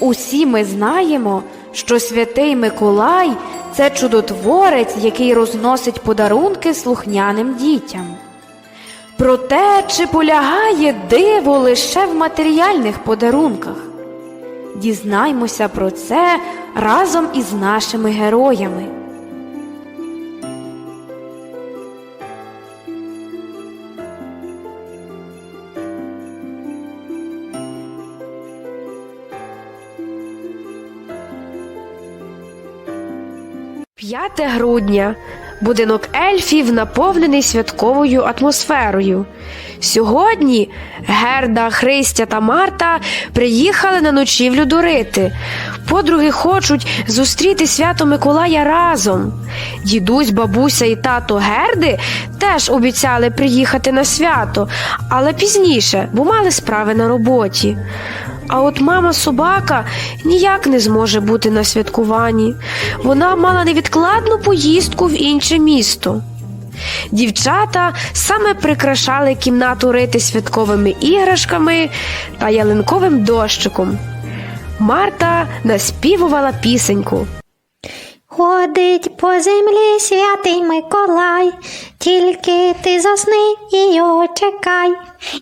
Усі ми знаємо, що святий Миколай це чудотворець, який розносить подарунки слухняним дітям. Проте, чи полягає диво лише в матеріальних подарунках? Дізнаймося про це разом із нашими героями. П'яте грудня. Будинок ельфів наповнений святковою атмосферою. Сьогодні Герда, Христя та Марта приїхали на ночівлю до Рити. Подруги хочуть зустріти свято Миколая разом. Дідусь, бабуся і тато Герди теж обіцяли приїхати на свято, але пізніше, бо мали справи на роботі. А от мама собака ніяк не зможе бути на святкуванні. Вона мала невідкладну поїздку в інше місто. Дівчата саме прикрашали кімнату рити святковими іграшками та ялинковим дощиком. Марта наспівувала пісеньку. Ходить по землі святий Миколай, тільки ти засни і його чекай.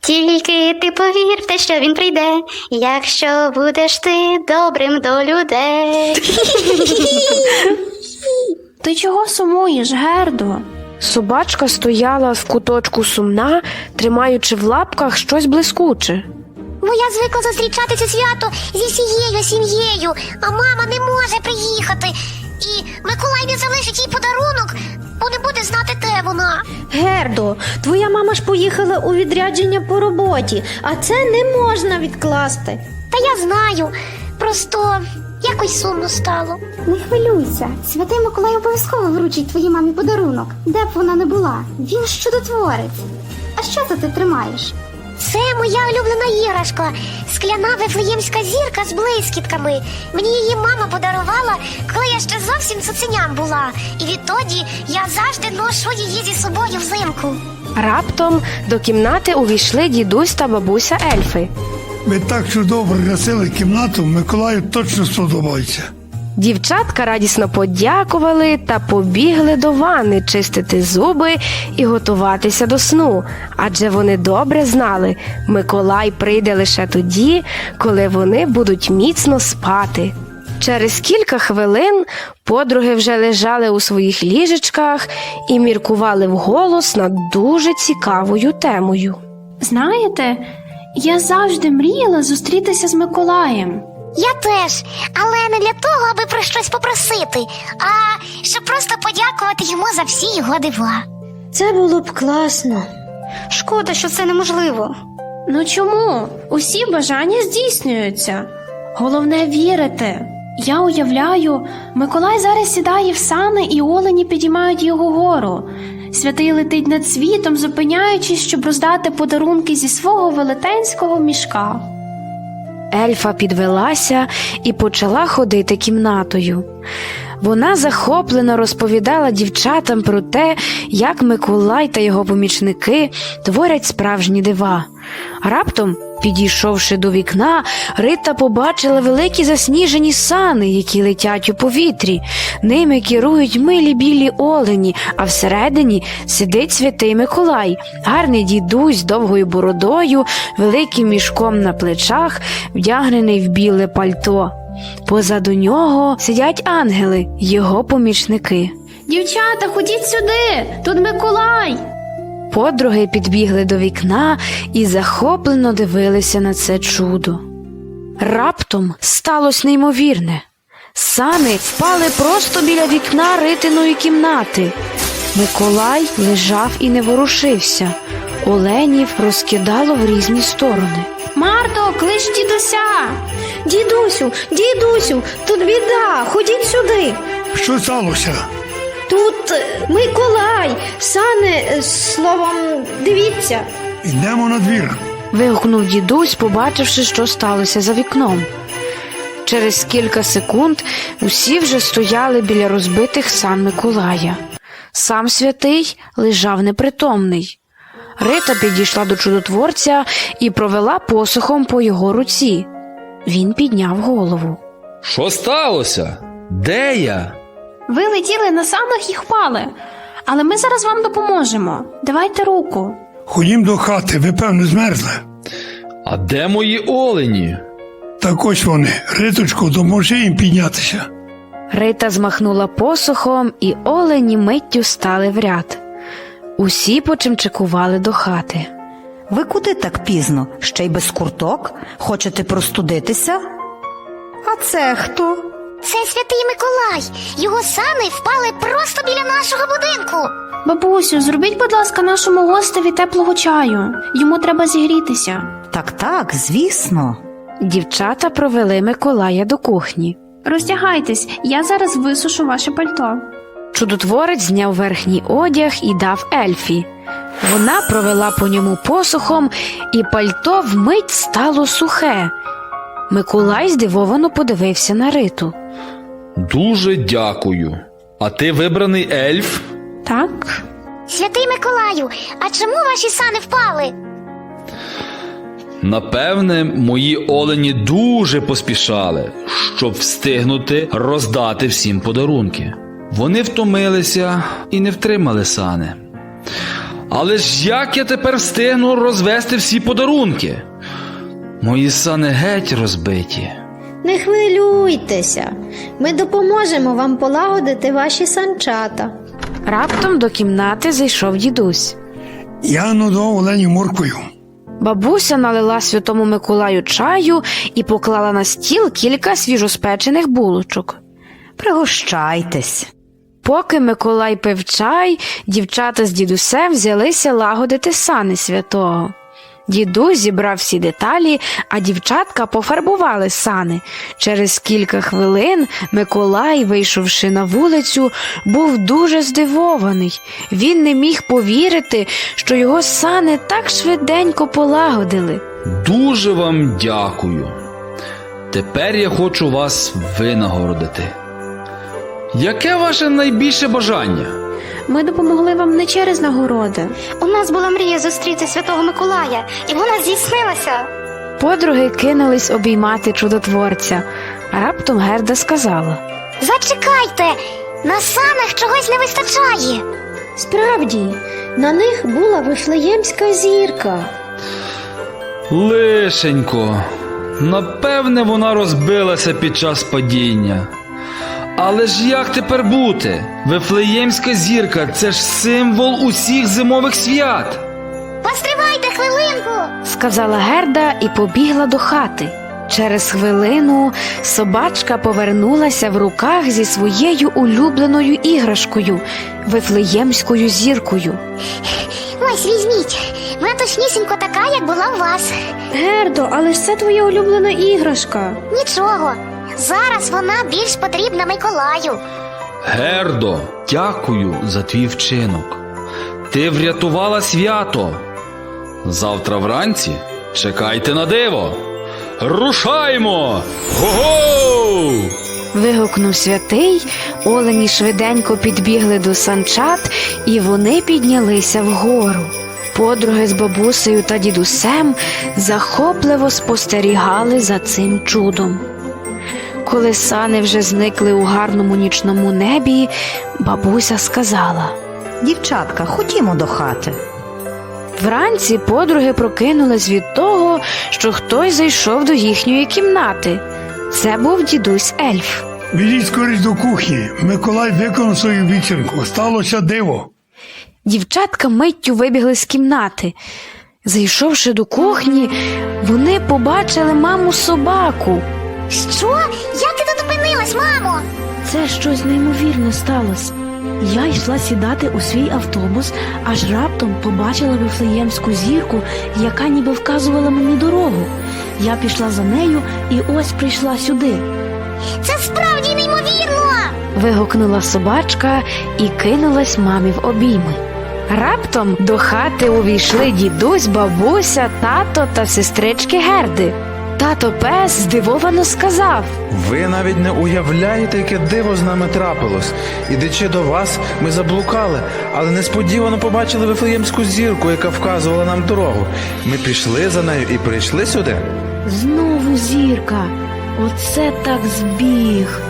Тільки ти повір в те, що він прийде, якщо будеш ти добрим до людей. Ти чого сумуєш, Гердо? Собачка стояла в куточку сумна, тримаючи в лапках щось блискуче. Бо я звикла зустрічати це свято зі всією сім'єю, а мама не може приїхати. І Миколай не залишить їй подарунок, бо не буде знати, де вона. Гердо, твоя мама ж поїхала у відрядження по роботі, а це не можна відкласти. Та я знаю, просто якось сумно стало. Не хвилюйся, святий Миколай обов'язково вручить твоїй мамі подарунок, де б вона не була. Він ж чудотворець. А що це ти тримаєш? Це моя улюблена іграшка, скляна вифлеємська зірка з блискітками. Мені її мама подарувала, коли я ще зовсім цуценям була. І відтоді я завжди ношу її зі собою взимку. Раптом до кімнати увійшли дідусь та бабуся ельфи. Ви так чудово прикрасили кімнату, Миколаю точно сподобається. Дівчатка радісно подякували та побігли до ванни чистити зуби і готуватися до сну, адже вони добре знали, Миколай прийде лише тоді, коли вони будуть міцно спати. Через кілька хвилин подруги вже лежали у своїх ліжечках і міркували вголос над дуже цікавою темою. Знаєте, я завжди мріяла зустрітися з Миколаєм. Я теж, але не для того, аби про щось попросити, а щоб просто подякувати йому за всі його дива. Це було б класно. Шкода, що це неможливо. Ну чому? Усі бажання здійснюються. Головне вірити. Я уявляю, Миколай зараз сідає в сани і олені підіймають його гору. Святий летить над світом, зупиняючись, щоб роздати подарунки зі свого велетенського мішка. Ельфа підвелася і почала ходити кімнатою. Вона захоплено розповідала дівчатам про те, як Миколай та його помічники творять справжні дива. Раптом, підійшовши до вікна, Рита побачила великі засніжені сани, які летять у повітрі. Ними керують милі білі олені, а всередині сидить святий Миколай, гарний дідусь з довгою бородою, великим мішком на плечах, вдягнений в біле пальто. Позаду нього сидять ангели, його помічники. Дівчата, ходіть сюди! Тут Миколай! Подруги підбігли до вікна і захоплено дивилися на це чудо. Раптом сталося неймовірне. Сани впали просто біля вікна ритиної кімнати. Миколай лежав і не ворушився. Оленів розкидало в різні сторони. Марто, клич дідуся! Дідусю, дідусю, тут біда, ходіть сюди. Що сталося? Тут Миколай, сани, е, словом, дивіться. Йдемо на двір. вигукнув дідусь, побачивши, що сталося за вікном. Через кілька секунд усі вже стояли біля розбитих сан Миколая. Сам святий лежав непритомний. Рита підійшла до чудотворця і провела посохом по його руці. Він підняв голову. Що сталося? Де я? Ви летіли на санах і впали. Але ми зараз вам допоможемо. Давайте руку. Ходім до хати, ви певно змерзли. А де мої олені? Так ось вони, риточку, допоможи їм піднятися. Рита змахнула посухом, і олені миттю стали в ряд. Усі почимчикували до хати. Ви куди так пізно? Ще й без курток? Хочете простудитися? А це хто? Це святий Миколай. Його сани впали просто біля нашого будинку. Бабусю, зробіть, будь ласка, нашому гостеві теплого чаю. Йому треба зігрітися. Так, так, звісно. Дівчата провели Миколая до кухні. Роздягайтесь, я зараз висушу ваше пальто. Чудотворець зняв верхній одяг і дав Ельфі. Вона провела по ньому посухом, і пальто вмить стало сухе. Миколай здивовано подивився на Риту. Дуже дякую. А ти вибраний ельф? Так? Святий Миколаю, а чому ваші сани впали? Напевне, мої олені дуже поспішали, щоб встигнути роздати всім подарунки. Вони втомилися і не втримали сани. Але ж як я тепер встигну розвести всі подарунки? Мої сани геть розбиті. Не хвилюйтеся. Ми допоможемо вам полагодити ваші санчата. Раптом до кімнати зайшов дідусь. Я нудов оленю морквою. Бабуся налила святому Миколаю чаю і поклала на стіл кілька свіжоспечених булочок. Пригощайтесь. Поки Миколай пив чай, дівчата з дідусем взялися лагодити сани святого. Дідусь зібрав всі деталі, а дівчатка пофарбували сани. Через кілька хвилин Миколай, вийшовши на вулицю, був дуже здивований. Він не міг повірити, що його сани так швиденько полагодили. Дуже вам дякую. Тепер я хочу вас винагородити. Яке ваше найбільше бажання? Ми допомогли вам не через нагороди. У нас була мрія зустріти святого Миколая, і вона здійснилася. Подруги кинулись обіймати чудотворця, раптом Герда сказала. Зачекайте, на санах чогось не вистачає. Справді, на них була вифлеємська зірка. Лишенько. Напевне, вона розбилася під час падіння. Але ж як тепер бути? Вифлеємська зірка це ж символ усіх зимових свят. Постривайте хвилинку. сказала Герда і побігла до хати. Через хвилину собачка повернулася в руках зі своєю улюбленою іграшкою вифлеємською зіркою. Ось візьміть. Вона точнісінько така, як була у вас. Гердо, але ж це твоя улюблена іграшка. Нічого. Зараз вона більш потрібна Миколаю. Гердо, дякую за твій вчинок. Ти врятувала свято. Завтра вранці чекайте на диво. Рушаймо! Го-го! Вигукнув святий, олені швиденько підбігли до санчат, і вони піднялися вгору. Подруги з бабусею та дідусем захопливо спостерігали за цим чудом. Коли сани вже зникли у гарному нічному небі, бабуся сказала. Дівчатка, ходімо до хати. Вранці подруги прокинулись від того, що хтось зайшов до їхньої кімнати. Це був дідусь ельф. Біжіть скоріш до кухні. Миколай виконав свою обіцянку. Сталося диво. Дівчатка миттю вибігли з кімнати. Зайшовши до кухні, вони побачили маму собаку. Що? Як ти тут опинилась, мамо? Це щось неймовірне сталося. Я йшла сідати у свій автобус, аж раптом побачила вифлеємську зірку, яка ніби вказувала мені дорогу. Я пішла за нею і ось прийшла сюди. Це справді неймовірно. вигукнула собачка і кинулась мамі в обійми. Раптом до хати увійшли дідусь, бабуся, тато та сестрички Герди. Тато пес здивовано сказав. Ви навіть не уявляєте, яке диво з нами трапилось. Ідучи до вас, ми заблукали, але несподівано побачили вифлеємську зірку, яка вказувала нам дорогу. Ми пішли за нею і прийшли сюди. Знову зірка. Оце так збіг.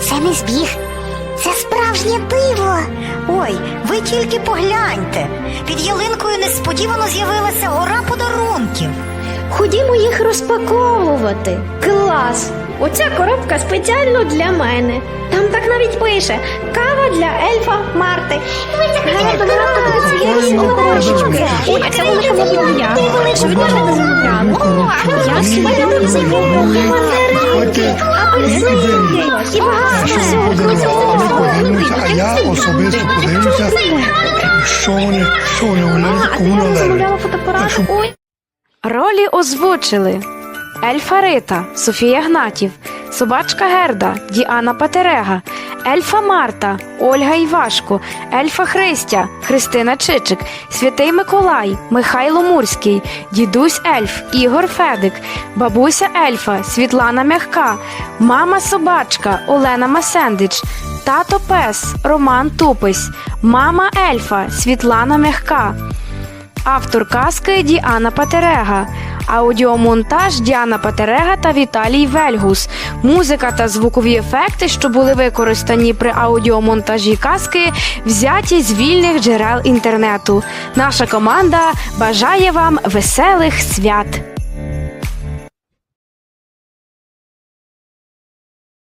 Це не збіг, це справжнє диво. Ой, ви тільки погляньте. Під ялинкою несподівано з'явилася гора подарунків. Ходімо їх розпаковувати. Клас! Оця коробка спеціально для мене. Там так навіть пише кава для ельфа Марти. А. Я особисто подивлюся, що вони, що вони гуляють, кому Ролі озвучили Ельфа Рита Софія Гнатів, Собачка Герда Діана Патерега, Ельфа Марта Ольга Івашко, Ельфа Христя Христина Чичик, Святий Миколай Михайло Мурський, Дідусь Ельф Ігор Федик, Бабуся Ельфа Світлана Мягка, Мама Собачка Олена Масендич, Тато Пес Роман Тупись, Мама Ельфа Світлана Мягка. Автор казки Діана Патерега. Аудіомонтаж Діана Патерега та Віталій Вельгус. Музика та звукові ефекти, що були використані при аудіомонтажі казки, взяті з вільних джерел інтернету. Наша команда бажає вам веселих свят!